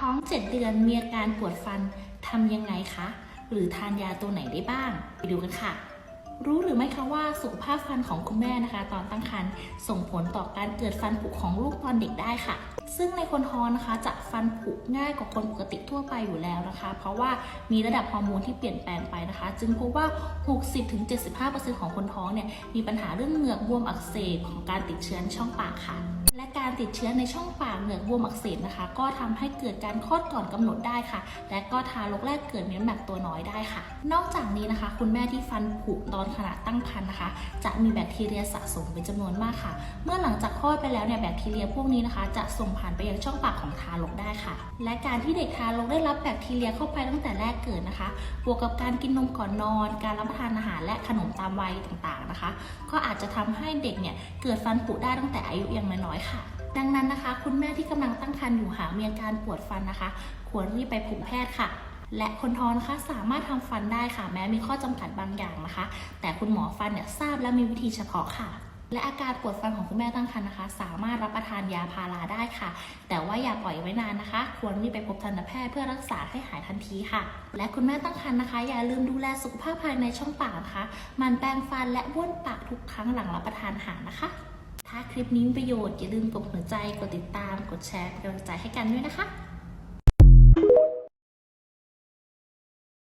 ท้อง 7 เดือนมีอาการปวดฟันทำยังไงคะ หรือทานยาตัวไหนได้บ้าง ไปดูกันค่ะ รู้หรือไม่คะว่าสุขภาพฟันของคุณแม่นะคะ ตอนตั้งครรภ์ส่งผลต่อการเกิดฟันผุของลูกตอนเด็กได้ค่ะ ซึ่งในคนท้องนะคะจะฟันผุง่ายกว่าคนปกติทั่วไปอยู่แล้วนะคะ เพราะว่ามีระดับฮอร์โมนที่เปลี่ยนแปลงไปนะคะ จึงพบว่า 60-75%ของคนท้องเนี่ยมีปัญหาเรื่องเหงือกบวมอักเสบของการติดเชื้อช่องปากค่ะ ติดเชื้อในช่องปากเหงือกบวมอักเสบนะคะ ก็ทำให้เกิดการคลอดก่อนกำหนดได้ค่ะ และก็ทารกแรกเกิดมีน้ำหนักตัวน้อยได้ค่ะ นอกจากนี้นะคะ คุณแม่ที่ฟันผุตอนขณะตั้งครรภ์นะคะ จะมีแบคทีเรียสะสมเป็นจำนวนมากค่ะ เมื่อหลังจากคลอดไปแล้วเนี่ยแบคทีเรียพวกนี้นะคะ จะส่งผ่านไปยังช่องปากของทารกได้ค่ะ และการที่เด็กทารกได้รับแบคทีเรียเข้าไปตั้งแต่แรกเกิดนะคะ บวกกับการกินนมก่อนนอน การรับประทานอาหารและขนมตามวัยต่างๆนะคะ ก็อาจจะทำให้เด็กเนี่ยเกิดฟันผุได้ตั้งแต่อายุยังน้อยๆค่ะดังนั้นนะคะ คุณแม่ที่กำลังตั้งครรภ์อยู่หากมีอาการปวดฟันนะคะ ควรรีบไปพบแพทย์ค่ะ และคนท้องนะคะสามารถทำฟันได้ค่ะ แม้มีข้อจำกัดบางอย่างนะคะ แต่คุณหมอฟันเนี่ยทราบและมีวิธีเฉพาะค่ะและอาการปวดฟันของคุณแม่ตั้งครรภ์นะคะ สามารถรับประทานยาพาราได้ค่ะ แต่ว่าอย่าปล่อยไว้นานนะคะ ควรรีบไปพบทันตแพทย์เพื่อรักษาให้หายทันทีค่ะ และคุณแม่ตั้งครรภ์นะคะ อย่าลืมดูแลสุขภาพภายในช่องปากนะคะหมันแปรงฟันและบ้วนปากทุกครั้งหลังรับประทานอาหารนะคะ ถ้าคลิปนี้มีประโยชน์อย่าลืมกดหัวใจ กดติดตาม กดแชร์เป็นกำลังใจให้กันด้วยนะคะ